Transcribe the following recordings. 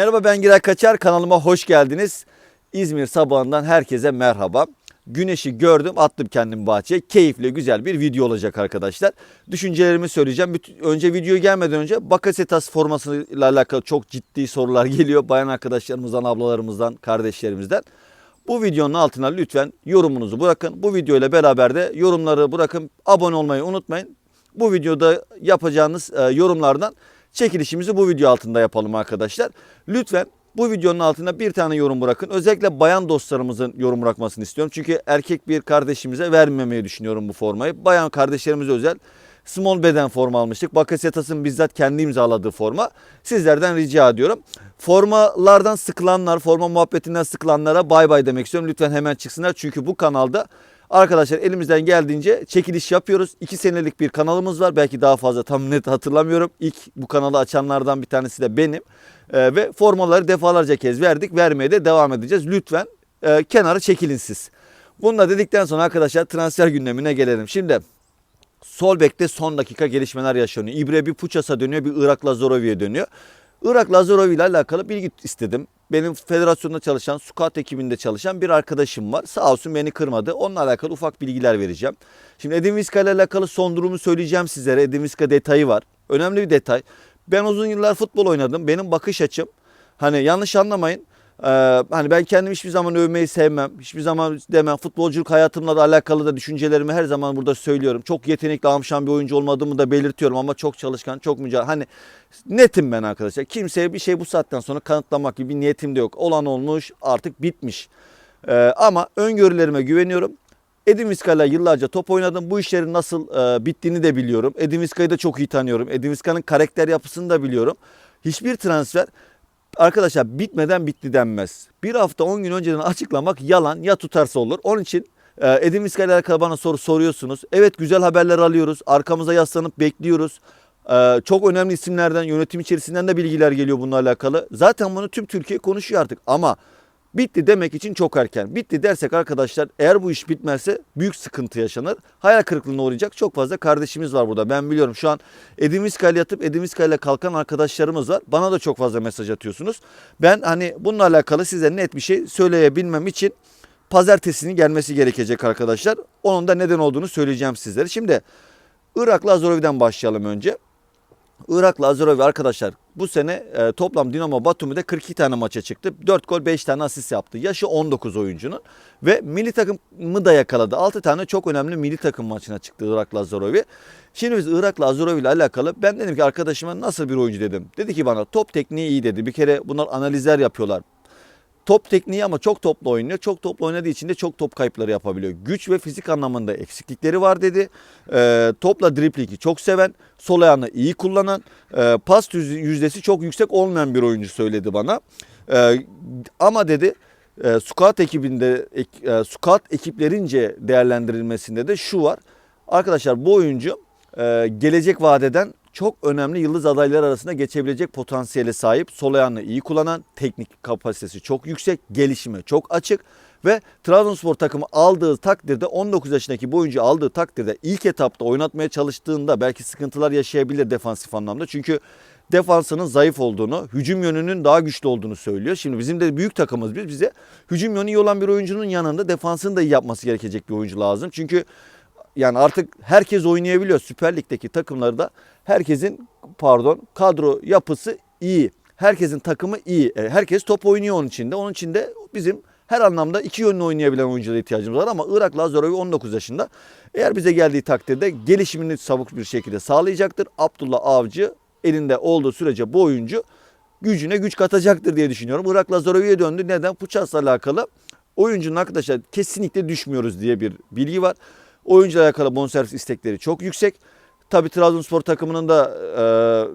Merhaba ben Giray Kaçar kanalıma hoş geldiniz. İzmir sabahından herkese merhaba. Güneşi gördüm attım kendim bahçeye. Keyifli güzel bir video olacak arkadaşlar. Düşüncelerimi söyleyeceğim. Önce video gelmeden önce Bakasetas formasıyla alakalı çok ciddi sorular geliyor. Bayan arkadaşlarımızdan, ablalarımızdan, kardeşlerimizden. Bu videonun altına lütfen yorumunuzu bırakın. Bu video ile beraber de yorumları bırakın. Abone olmayı unutmayın. Bu videoda yapacağınız e, yorumlardan çekilişimizi bu video altında yapalım arkadaşlar. Lütfen bu videonun altına bir tane yorum bırakın. Özellikle bayan dostlarımızın yorum bırakmasını istiyorum. Çünkü erkek bir kardeşimize vermemeyi düşünüyorum bu formayı. Bayan kardeşlerimize özel small beden forma almıştık. Bakasetas'ın bizzat kendi imzaladığı forma. Sizlerden rica ediyorum. Formalardan sıkılanlar, forma muhabbetinden sıkılanlara bay bay demek istiyorum. Lütfen hemen çıksınlar. Çünkü bu kanalda Arkadaşlar elimizden geldiğince çekiliş yapıyoruz. 2 senelik bir kanalımız var. Belki daha fazla tam net hatırlamıyorum. İlk bu kanalı açanlardan bir tanesi de benim. Ee, ve formaları defalarca kez verdik. Vermeye de devam edeceğiz. Lütfen e, kenara çekilin siz. Bunu da dedikten sonra arkadaşlar transfer gündemine gelelim. Şimdi sol bekte son dakika gelişmeler yaşanıyor. İbre bir Puças'a dönüyor, bir Irak Lazorovi'ye dönüyor. Irak Lazorovi ile alakalı bilgi istedim. Benim federasyonda çalışan, scout ekibinde çalışan bir arkadaşım var. Sağ olsun beni kırmadı. Onunla alakalı ufak bilgiler vereceğim. Şimdi Edin Viska ile alakalı son durumu söyleyeceğim sizlere. Edin Viska detayı var. Önemli bir detay. Ben uzun yıllar futbol oynadım. Benim bakış açım, hani yanlış anlamayın. Ee, hani ben kendim hiçbir zaman övmeyi sevmem. Hiçbir zaman demem. Futbolculuk hayatımla da alakalı da düşüncelerimi her zaman burada söylüyorum. Çok yetenekli, amşan bir oyuncu olmadığımı da belirtiyorum ama çok çalışkan, çok mücadele. Hani netim ben arkadaşlar. Kimseye bir şey bu saatten sonra kanıtlamak gibi bir niyetim de yok. Olan olmuş, artık bitmiş. Ee, ama öngörülerime güveniyorum. Edin Viska'yla yıllarca top oynadım. Bu işlerin nasıl e, bittiğini de biliyorum. Edin Viska'yı da çok iyi tanıyorum. Edin Viska'nın karakter yapısını da biliyorum. Hiçbir transfer arkadaşlar bitmeden bitti denmez. Bir hafta 10 gün önceden açıklamak yalan ya tutarsa olur. Onun için e, Edin Viska ile alakalı bana soru soruyorsunuz. Evet güzel haberler alıyoruz. Arkamıza yaslanıp bekliyoruz. E, çok önemli isimlerden, yönetim içerisinden de bilgiler geliyor bununla alakalı. Zaten bunu tüm Türkiye konuşuyor artık ama bitti demek için çok erken. Bitti dersek arkadaşlar eğer bu iş bitmezse büyük sıkıntı yaşanır. Hayal kırıklığına uğrayacak çok fazla kardeşimiz var burada. Ben biliyorum şu an ile yatıp ile kalkan arkadaşlarımız var. Bana da çok fazla mesaj atıyorsunuz. Ben hani bununla alakalı size net bir şey söyleyebilmem için pazartesinin gelmesi gerekecek arkadaşlar. Onun da neden olduğunu söyleyeceğim sizlere. Şimdi Irak'la Azorovi'den başlayalım önce. Irak'la Azorovi arkadaşlar bu sene e, toplam Dinamo Batumi'de 42 tane maça çıktı. 4 gol 5 tane asist yaptı. Yaşı 19 oyuncunun ve milli takımı da yakaladı. 6 tane çok önemli milli takım maçına çıktı Irak'la Azorovi. Şimdi biz Irak'la Azorovi ile alakalı ben dedim ki arkadaşıma nasıl bir oyuncu dedim. Dedi ki bana top tekniği iyi dedi. Bir kere bunlar analizler yapıyorlar. Top tekniği ama çok toplu oynuyor. Çok toplu oynadığı için de çok top kayıpları yapabiliyor. Güç ve fizik anlamında eksiklikleri var dedi. Ee, topla driplingi çok seven, sol ayağını iyi kullanan, e, pas yüz- yüzdesi çok yüksek olmayan bir oyuncu söyledi bana. Ee, ama dedi e, scout ekibinde ek- e, scout ekiplerince değerlendirilmesinde de şu var. Arkadaşlar bu oyuncu e, gelecek vadeden çok önemli yıldız adayları arasında geçebilecek potansiyele sahip. Sol ayağını iyi kullanan, teknik kapasitesi çok yüksek, gelişime çok açık ve Trabzonspor takımı aldığı takdirde 19 yaşındaki bu oyuncu aldığı takdirde ilk etapta oynatmaya çalıştığında belki sıkıntılar yaşayabilir defansif anlamda. Çünkü defansının zayıf olduğunu, hücum yönünün daha güçlü olduğunu söylüyor. Şimdi bizim de büyük takımız biz bize hücum yönü iyi olan bir oyuncunun yanında defansını da iyi yapması gerekecek bir oyuncu lazım. Çünkü yani artık herkes oynayabiliyor. Süper Lig'deki takımlarda herkesin pardon kadro yapısı iyi. Herkesin takımı iyi. E, Herkes top oynuyor onun içinde. Onun içinde bizim her anlamda iki yönlü oynayabilen oyunculara ihtiyacımız var ama Irak Lazorovi 19 yaşında. Eğer bize geldiği takdirde gelişimini sabuk bir şekilde sağlayacaktır. Abdullah Avcı elinde olduğu sürece bu oyuncu gücüne güç katacaktır diye düşünüyorum. Irak Lazorovi'ye döndü. Neden? Puças'la alakalı oyuncunun arkadaşlar kesinlikle düşmüyoruz diye bir bilgi var. Oyuncuyla alakalı bonservis istekleri çok yüksek. Tabi Trabzonspor takımının da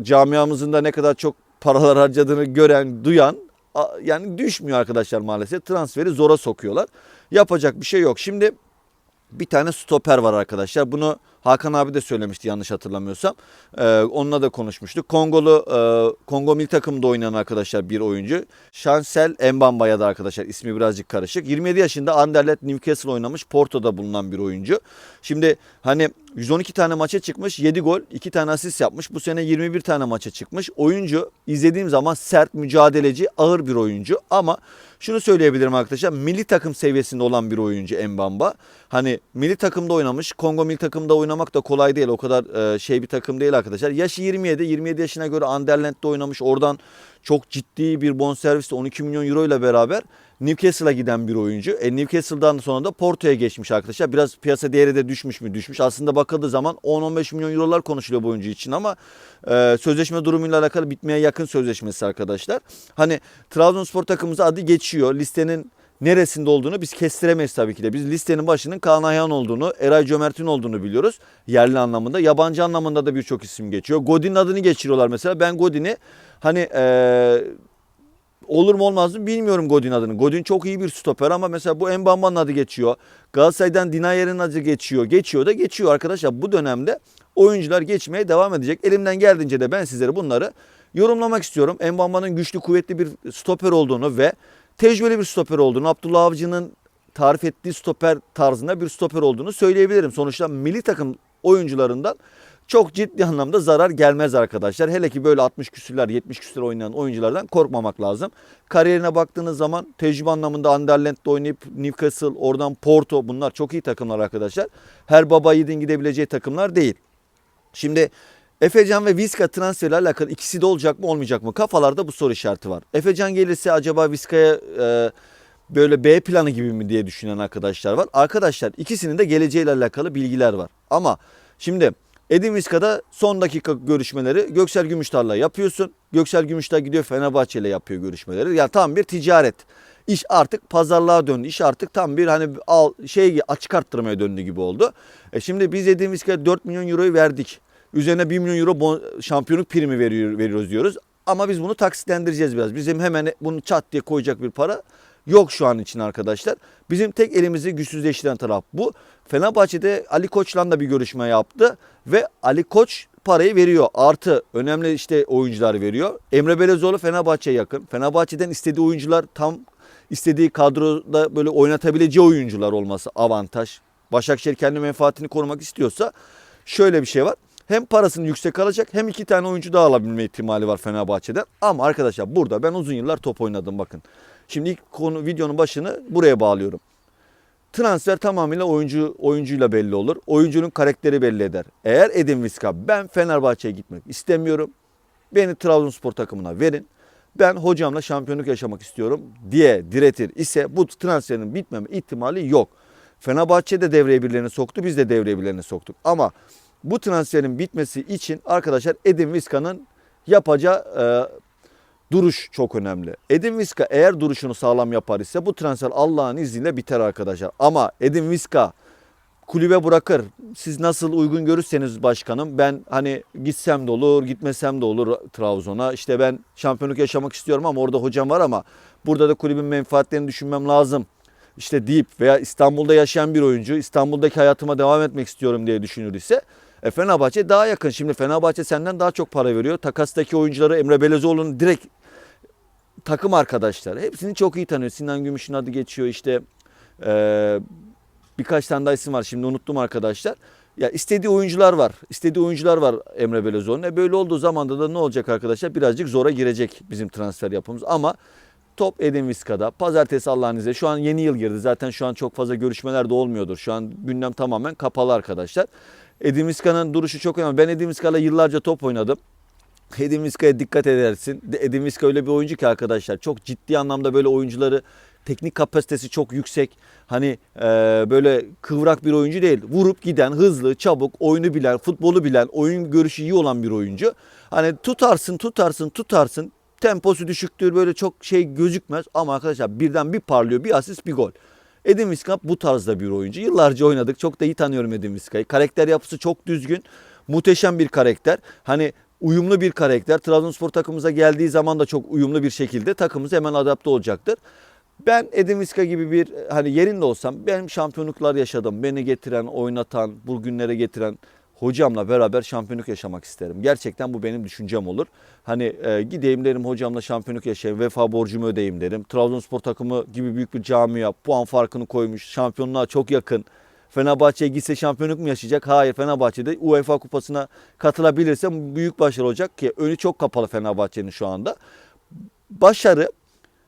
e, camiamızın da ne kadar çok paralar harcadığını gören, duyan a- yani düşmüyor arkadaşlar maalesef. Transferi zora sokuyorlar. Yapacak bir şey yok. Şimdi bir tane stoper var arkadaşlar. Bunu Hakan abi de söylemişti yanlış hatırlamıyorsam. Ee, onunla da konuşmuştuk. Kongolu e, Kongo milli takımında oynayan arkadaşlar bir oyuncu. Şansel Mbamba'ya da arkadaşlar ismi birazcık karışık. 27 yaşında Anderlecht Newcastle oynamış. Porto'da bulunan bir oyuncu. Şimdi hani 112 tane maça çıkmış. 7 gol, 2 tane asist yapmış. Bu sene 21 tane maça çıkmış. Oyuncu izlediğim zaman sert, mücadeleci, ağır bir oyuncu ama şunu söyleyebilirim arkadaşlar. Milli takım seviyesinde olan bir oyuncu Mbamba. Hani milli takımda oynamış. Kongo milli takımda oynamak da kolay değil. O kadar e, şey bir takım değil arkadaşlar. Yaşı 27. 27 yaşına göre Anderlecht'te oynamış. Oradan çok ciddi bir bonservisle 12 milyon euro ile beraber Newcastle'a giden bir oyuncu. E, Newcastle'dan sonra da Porto'ya geçmiş arkadaşlar. Biraz piyasa değeri de düşmüş mü? Düşmüş. Aslında bakıldığı zaman 10-15 milyon eurolar konuşuluyor bu oyuncu için ama e, sözleşme durumuyla alakalı bitmeye yakın sözleşmesi arkadaşlar. Hani Trabzonspor takımımıza adı geçiyor. Listenin neresinde olduğunu biz kestiremeyiz tabii ki de. Biz listenin başının Kaan Ayhan olduğunu, Eray Cömert'in olduğunu biliyoruz. Yerli anlamında. Yabancı anlamında da birçok isim geçiyor. Godin'in adını geçiriyorlar mesela. Ben Godin'i hani eee olur mu olmaz mı bilmiyorum Godin adını. Godin çok iyi bir stoper ama mesela bu Mbamba'nın adı geçiyor. Galatasaray'dan Dinayer'in adı geçiyor. Geçiyor da geçiyor arkadaşlar. Bu dönemde oyuncular geçmeye devam edecek. Elimden geldiğince de ben sizlere bunları yorumlamak istiyorum. Mbamba'nın güçlü kuvvetli bir stoper olduğunu ve tecrübeli bir stoper olduğunu, Abdullah Avcı'nın tarif ettiği stoper tarzında bir stoper olduğunu söyleyebilirim. Sonuçta milli takım oyuncularından çok ciddi anlamda zarar gelmez arkadaşlar. Hele ki böyle 60 küsürler 70 küsür oynayan oyunculardan korkmamak lazım. Kariyerine baktığınız zaman tecrübe anlamında Anderlecht'te oynayıp Newcastle oradan Porto bunlar çok iyi takımlar arkadaşlar. Her baba yiğidin gidebileceği takımlar değil. Şimdi Efecan ve Vizca transferiyle alakalı ikisi de olacak mı olmayacak mı? Kafalarda bu soru işareti var. Efecan gelirse acaba Vizca'ya e, böyle B planı gibi mi diye düşünen arkadaşlar var. Arkadaşlar ikisinin de geleceğiyle alakalı bilgiler var. Ama şimdi Edin Vizca'da son dakika görüşmeleri Göksel Gümüştar'la yapıyorsun. Göksel Gümüştar gidiyor Fenerbahçe ile yapıyor görüşmeleri. Yani tam bir ticaret. İş artık pazarlığa döndü. İş artık tam bir hani al şey açık arttırmaya döndü gibi oldu. E şimdi biz Edin Vizca'ya 4 milyon euroyu verdik. Üzerine 1 milyon euro bon- şampiyonluk primi veriyor, veriyoruz diyoruz. Ama biz bunu taksitlendireceğiz biraz. Bizim hemen bunu çat diye koyacak bir para yok şu an için arkadaşlar. Bizim tek elimizi güçsüzleştiren taraf bu. Fenerbahçe'de Ali Koç'la da bir görüşme yaptı ve Ali Koç parayı veriyor. Artı önemli işte oyuncular veriyor. Emre Belezoğlu Fenerbahçe'ye yakın. Fenerbahçe'den istediği oyuncular tam istediği kadroda böyle oynatabileceği oyuncular olması avantaj. Başakşehir kendi menfaatini korumak istiyorsa şöyle bir şey var. Hem parasını yüksek alacak hem iki tane oyuncu daha alabilme ihtimali var Fenerbahçe'den. Ama arkadaşlar burada ben uzun yıllar top oynadım bakın. Şimdi ilk konu videonun başını buraya bağlıyorum. Transfer tamamıyla oyuncu oyuncuyla belli olur. Oyuncunun karakteri belli eder. Eğer Edin Viska ben Fenerbahçe'ye gitmek istemiyorum. Beni Trabzonspor takımına verin. Ben hocamla şampiyonluk yaşamak istiyorum diye diretir ise bu transferin bitmeme ihtimali yok. Fenerbahçe de devreye birilerini soktu. Biz de devreye birilerini soktuk. Ama bu transferin bitmesi için arkadaşlar Edin Viska'nın yapacağı e, duruş çok önemli. Edin Viska eğer duruşunu sağlam yapar ise bu transfer Allah'ın izniyle biter arkadaşlar. Ama Edin Viska kulübe bırakır. Siz nasıl uygun görürseniz başkanım ben hani gitsem de olur gitmesem de olur Trabzon'a. İşte ben şampiyonluk yaşamak istiyorum ama orada hocam var ama burada da kulübün menfaatlerini düşünmem lazım. İşte deyip veya İstanbul'da yaşayan bir oyuncu İstanbul'daki hayatıma devam etmek istiyorum diye düşünür ise e, Fenerbahçe daha yakın. Şimdi Fenerbahçe senden daha çok para veriyor. Takastaki oyuncuları Emre Belezoğlu'nun direkt takım arkadaşları. Hepsini çok iyi tanıyor. Sinan Gümüş'ün adı geçiyor işte. Ee, birkaç tane daha isim var şimdi unuttum arkadaşlar. Ya istediği oyuncular var. İstediği oyuncular var Emre Belözoğlu'nun. E böyle olduğu zaman da ne olacak arkadaşlar? Birazcık zora girecek bizim transfer yapımız. Ama top Edin Viska'da. Pazartesi Allah'ın izniyle. Şu an yeni yıl girdi. Zaten şu an çok fazla görüşmeler de olmuyordur. Şu an gündem tamamen kapalı arkadaşlar. Edin Viska'nın duruşu çok önemli. Ben Edin Viska'yla yıllarca top oynadım. Edin Viska'ya dikkat edersin. Edin Viska öyle bir oyuncu ki arkadaşlar. Çok ciddi anlamda böyle oyuncuları teknik kapasitesi çok yüksek. Hani e, böyle kıvrak bir oyuncu değil. Vurup giden, hızlı, çabuk, oyunu bilen, futbolu bilen, oyun görüşü iyi olan bir oyuncu. Hani tutarsın, tutarsın, tutarsın. Temposu düşüktür böyle çok şey gözükmez ama arkadaşlar birden bir parlıyor, bir asist, bir gol. Edin Viska bu tarzda bir oyuncu. Yıllarca oynadık. Çok da iyi tanıyorum Edin Viska'yı. Karakter yapısı çok düzgün. Muhteşem bir karakter. Hani uyumlu bir karakter. Trabzonspor takımımıza geldiği zaman da çok uyumlu bir şekilde takımımız hemen adapte olacaktır. Ben Edin Visca gibi bir hani yerinde olsam benim şampiyonluklar yaşadım. Beni getiren, oynatan, bugünlere getiren hocamla beraber şampiyonluk yaşamak isterim. Gerçekten bu benim düşüncem olur. Hani e, gideyim derim hocamla şampiyonluk yaşayayım, vefa borcumu ödeyeyim derim. Trabzonspor takımı gibi büyük bir camia puan farkını koymuş, şampiyonluğa çok yakın. Fenerbahçe'ye gitse şampiyonluk mu yaşayacak? Hayır Fenerbahçe'de UEFA kupasına katılabilirse büyük başarı olacak ki önü çok kapalı Fenerbahçe'nin şu anda. Başarı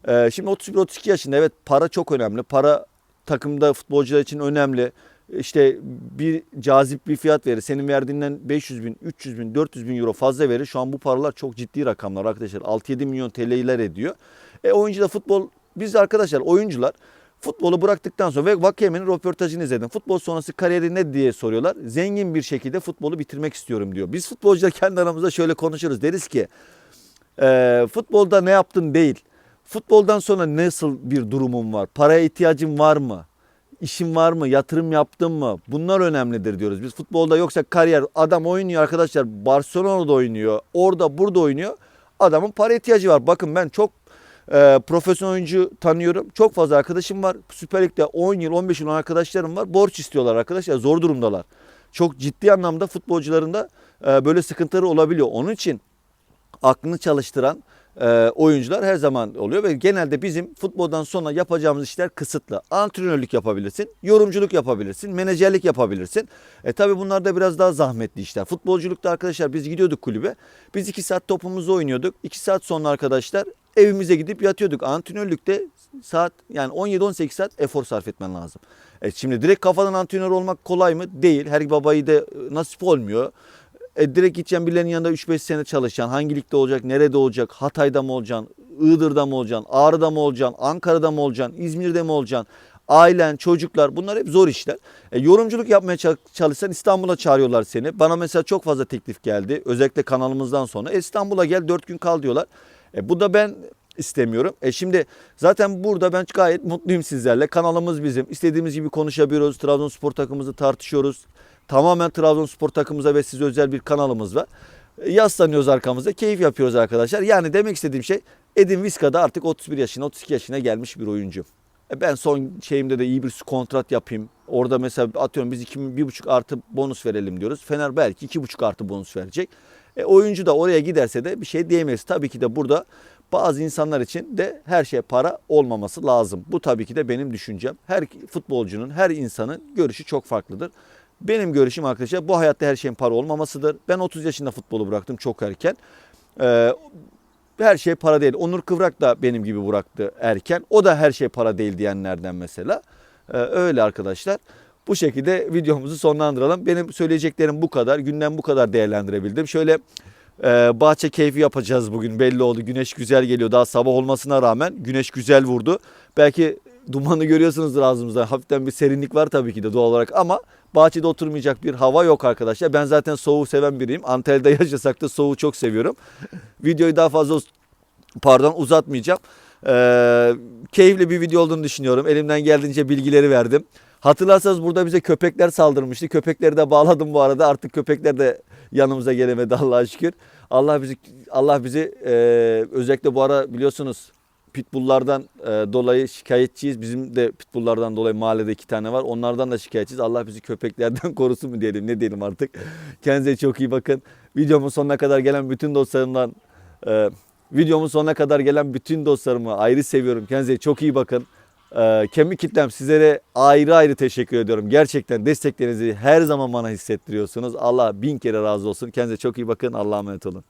ee, şimdi 31-32 yaşında evet para çok önemli. Para takımda futbolcular için önemli. İşte bir cazip bir fiyat verir. Senin verdiğinden 500 bin, 300 bin, 400 bin euro fazla verir. Şu an bu paralar çok ciddi rakamlar arkadaşlar. 6-7 milyon TL'ler ediyor. E oyuncu da futbol, biz arkadaşlar oyuncular futbolu bıraktıktan sonra ve Vakiyeme'nin röportajını izledim. Futbol sonrası kariyeri ne diye soruyorlar. Zengin bir şekilde futbolu bitirmek istiyorum diyor. Biz futbolcular kendi aramızda şöyle konuşuruz. Deriz ki e, futbolda ne yaptın değil. Futboldan sonra nasıl bir durumun var? Paraya ihtiyacın var mı? İşin var mı? Yatırım yaptın mı? Bunlar önemlidir diyoruz. Biz futbolda yoksa kariyer adam oynuyor arkadaşlar. Barcelona'da oynuyor. Orada burada oynuyor. Adamın para ihtiyacı var. Bakın ben çok e, profesyonel oyuncu tanıyorum. Çok fazla arkadaşım var. Süper Lig'de 10 yıl 15 yıl arkadaşlarım var. Borç istiyorlar arkadaşlar. Zor durumdalar. Çok ciddi anlamda futbolcuların da e, böyle sıkıntıları olabiliyor. Onun için aklını çalıştıran e, oyuncular her zaman oluyor ve genelde bizim futboldan sonra yapacağımız işler kısıtlı. Antrenörlük yapabilirsin, yorumculuk yapabilirsin, menajerlik yapabilirsin. E tabi bunlar da biraz daha zahmetli işler. Futbolculukta arkadaşlar biz gidiyorduk kulübe. Biz 2 saat topumuzu oynuyorduk. 2 saat sonra arkadaşlar evimize gidip yatıyorduk. Antrenörlükte saat yani 17-18 saat efor sarf etmen lazım. E şimdi direkt kafadan antrenör olmak kolay mı? Değil. Her babayı da nasip olmuyor. E, direkt gideceğim birilerinin yanında 3-5 sene çalışacaksın. Hangi ligde olacak, nerede olacak, Hatay'da mı olacaksın, Iğdır'da mı olacaksın, Ağrı'da mı olacaksın, Ankara'da mı olacaksın, İzmir'de mi olacaksın? Ailen, çocuklar bunlar hep zor işler. E, yorumculuk yapmaya çalışsan İstanbul'a çağırıyorlar seni. Bana mesela çok fazla teklif geldi. Özellikle kanalımızdan sonra. E, İstanbul'a gel 4 gün kal diyorlar. E, bu da ben istemiyorum. E şimdi zaten burada ben gayet mutluyum sizlerle. Kanalımız bizim. İstediğimiz gibi konuşabiliyoruz. Trabzonspor takımımızı tartışıyoruz. Tamamen Trabzonspor takımımıza ve size özel bir kanalımız var. E, Yaslanıyoruz arkamızda. Keyif yapıyoruz arkadaşlar. Yani demek istediğim şey Edin Viska'da artık 31 yaşına 32 yaşına gelmiş bir oyuncu. E ben son şeyimde de iyi bir kontrat yapayım. Orada mesela atıyorum biz 2, 1,5 artı bonus verelim diyoruz. Fener belki 2,5 artı bonus verecek. E, oyuncu da oraya giderse de bir şey diyemeyiz. Tabii ki de burada bazı insanlar için de her şey para olmaması lazım. Bu tabii ki de benim düşüncem. Her futbolcunun, her insanın görüşü çok farklıdır. Benim görüşüm arkadaşlar bu hayatta her şeyin para olmamasıdır. Ben 30 yaşında futbolu bıraktım çok erken. Ee, her şey para değil. Onur Kıvrak da benim gibi bıraktı erken. O da her şey para değil diyenlerden mesela. Ee, öyle arkadaşlar. Bu şekilde videomuzu sonlandıralım. Benim söyleyeceklerim bu kadar. Günden bu kadar değerlendirebildim. Şöyle e, bahçe keyfi yapacağız bugün belli oldu. Güneş güzel geliyor. Daha sabah olmasına rağmen güneş güzel vurdu. Belki dumanı görüyorsunuzdur ağzımızda. Hafiften bir serinlik var tabii ki de doğal olarak ama bahçede oturmayacak bir hava yok arkadaşlar. Ben zaten soğuğu seven biriyim. Antalya'da yaşasak da soğuğu çok seviyorum. Videoyu daha fazla pardon uzatmayacağım. Ee, keyifli bir video olduğunu düşünüyorum. Elimden geldiğince bilgileri verdim. Hatırlarsanız burada bize köpekler saldırmıştı. Köpekleri de bağladım bu arada. Artık köpekler de yanımıza gelemedi Allah'a şükür. Allah bizi Allah bizi e, özellikle bu ara biliyorsunuz pitbulllardan e, dolayı şikayetçiyiz. Bizim de pitbulllardan dolayı mahallede iki tane var. Onlardan da şikayetçiyiz. Allah bizi köpeklerden korusun mu diyelim ne diyelim artık. Kendinize çok iyi bakın. Videomun sonuna kadar gelen bütün dostlarımdan e, videomun sonuna kadar gelen bütün dostlarımı ayrı seviyorum. Kendinize çok iyi bakın. E, kemik kitlem sizlere ayrı ayrı teşekkür ediyorum. Gerçekten desteklerinizi her zaman bana hissettiriyorsunuz. Allah bin kere razı olsun. Kendinize çok iyi bakın. Allah'a emanet olun.